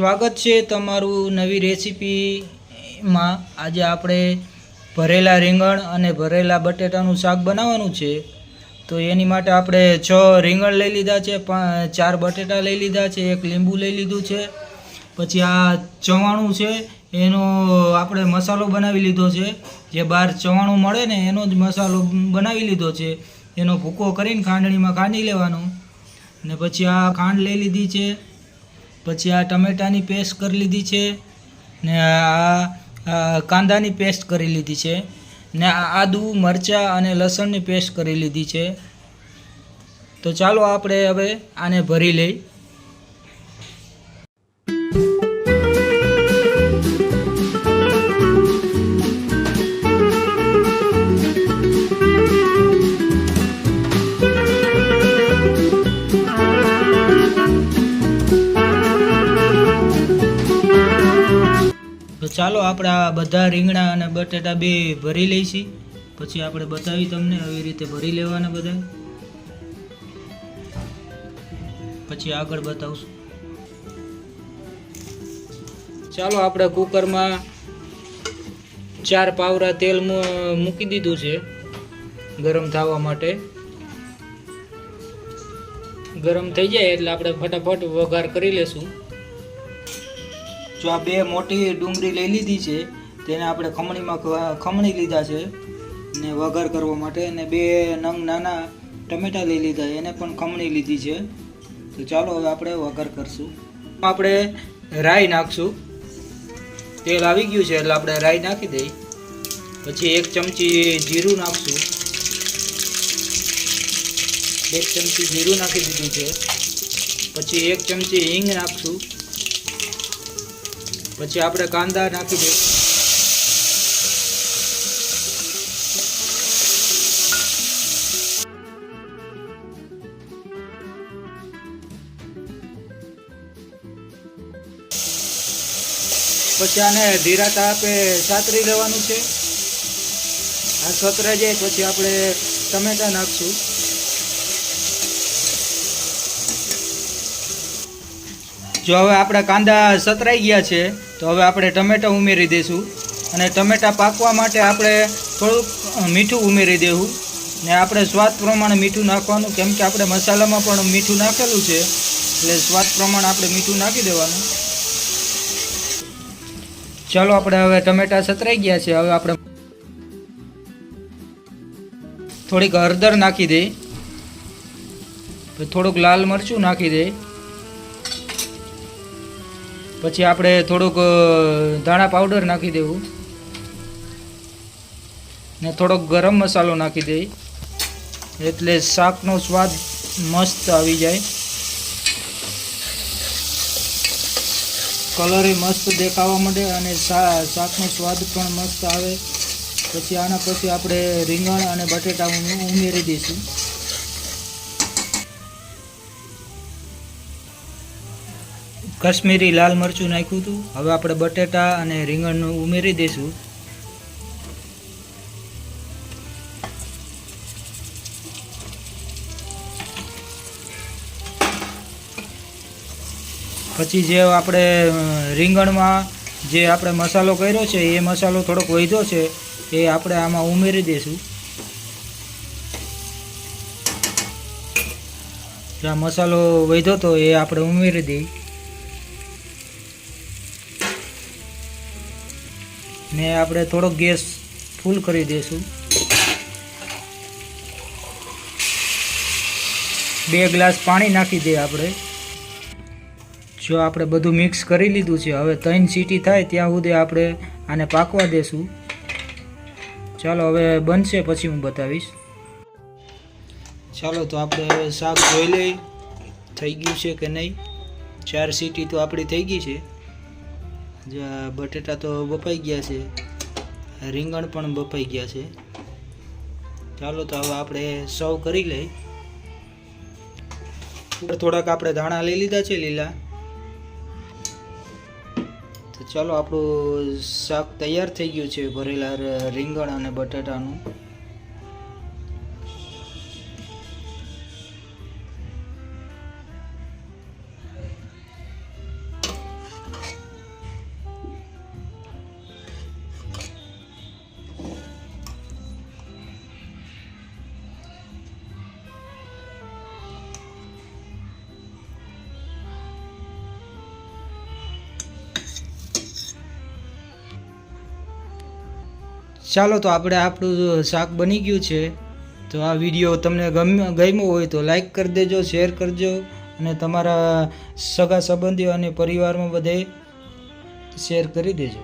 સ્વાગત છે તમારું નવી રેસીપીમાં. આજે આપણે ભરેલા રીંગણ અને ભરેલા બટેટાનું શાક બનાવવાનું છે. તો એની માટે આપણે છ રીંગણ લઈ લીધા છે ચાર બટેટા લઈ લીધા છે, એક લીંબુ લઈ લીધું છે. પછી આ ચવાણું છે, એનો આપણે મસાલો બનાવી લીધો છે. જે બહાર ચવાણું મળે ને, એનો જ મસાલો બનાવી લીધો છે. એનો ભૂકો કરીને ખાંડણીમાં ખાંડી લેવાનો. ને પછી આ ખાંડ લઈ લીધી છે. પછી આ ટમેટાની પેસ્ટ કરી લીધી છે ને આ કાંદાની પેસ્ટ કરી લીધી છે ને આદુ, મરચાં અને લસણની પેસ્ટ કરી લીધી છે. તો ચાલો આપણે હવે આને ભરી લઈ. ચાલો આપણે આ બધા રીંગણા અને બટેટા બે ભરી લઈશી. પછી આપણે બતાવી તમને આવી રીતે ભરી લેવાના બધા. પછી આગળ બતાવશું. ચાલો આપણે કુકરમાં ચાર પાવરા તેલ મૂકી દીધું છે ગરમ થવા માટે. ગરમ થઈ જાય એટલે આપણે ફટાફટ વઘાર કરી લેશું. જો આ બે મોટી ડુંગળી લઈ લીધી છે, તેને આપણે ખમણીમાં ખમણી લીધા છે ને વઘાર કરવા માટે અને બે નંગ નાના ટમેટા લઈ લીધા એને પણ ખમણી લીધી છે. તો ચાલો હવે આપણે વઘાર કરશું. આપણે રાઈ નાખશું. તેલ આવી ગયું છે એટલે આપણે રાઈ નાખી દઈ. પછી એક ચમચી જીરું નાખશું. એક ચમચી જીરું નાખી દીધું છે. પછી એક ચમચી હિંગ નાખશું. પછી આપણે કાંદા નાખી દઈએ પછી આને ધીરા તાપે સાતરી લેવાનું છે. આ સતરે જાય, પછી આપણે ટમેટા નાખશું. જો હવે આપણા કાંદા સતરાઈ ગયા છે, તો હવે આપણે ટમેટા ઉમેરી દઈશું અને ટમેટા પાકવા માટે આપણે થોડુંક મીઠું ઉમેરી દેવું. ને આપણે સ્વાદ પ્રમાણે મીઠું નાખવાનું, કેમ કે આપણે મસાલામાં પણ મીઠું નાખેલું છે. એટલે સ્વાદ પ્રમાણે આપણે મીઠું નાખી દેવાનું. ચાલો આપણે હવે ટમેટા સતરાઈ ગયા છે, હવે આપણે થોડીક હળદર નાખી દઈ થોડુંક લાલ મરચું નાખી દઈ પછી આપણે થોડુંક ધાણા પાવડર નાખી દેવું. ને થોડોક ગરમ મસાલો નાખી દઈ એટલે શાકનો સ્વાદ મસ્ત આવી જાય. કલર મસ્ત દેખાવા માંડે અને શાકનો સ્વાદ પણ મસ્ત આવે. પછી આના પછી આપણે રીંગણ અને બટેટા ઉમ- ઉમેરી દઈશું. કાશ્મીરી લાલ મરચું નાખ્યું હતું. હવે આપણે બટેટા અને રીંગણનું ઉમેરી દઈશું. પછી જે આપણે રીંગણમાં જે આપણે મસાલો કર્યો છે, એ મસાલો થોડોક વધ્યો છે, એ આપણે આમાં ઉમેરી દઈશું. આ મસાલો વધ્યો તો એ આપણે ઉમેરી દઈ ને આપણે થોડોક ગેસ ફૂલ કરી દઈશું. બે ગ્લાસ પાણી નાખી દઈએ આપણે. જો આપણે બધું મિક્સ કરી લીધું છે, હવે ત્રણ સીટી થાય ત્યાં સુધી આપણે આને પાકવા દેશું. ચાલો હવે બનશે, પછી હું બતાવીશ. ચાલો તો આપણે હવે શાક જોઈ લઈ થઈ ગયું છે કે નહીં? ચાર સીટી તો આપણી થઈ ગઈ છે. જે બટેટા તો બફાઈ ગયા છે. રીંગણ પણ બફાઈ ગયા છે. ચાલો તો હવે આપણે સર્વ કરી લઈ. થોડાક આપણે ધાણા લઈ લીધા છે લીલા. તો ચાલો આપણું શાક તૈયાર થઈ ગયું છે ભરેલા રીંગણ અને બટાટાનું. ચાલો તો આપણે આપણું શાક બની ગયું છે, તો આ વીડિયો તમને ગમ ગમ્યો હોય તો લાઈક કરી દેજો શેર કરજો, અને તમારા સગા સંબંધીઓ અને પરિવારમાં બધે શેર કરી દેજો.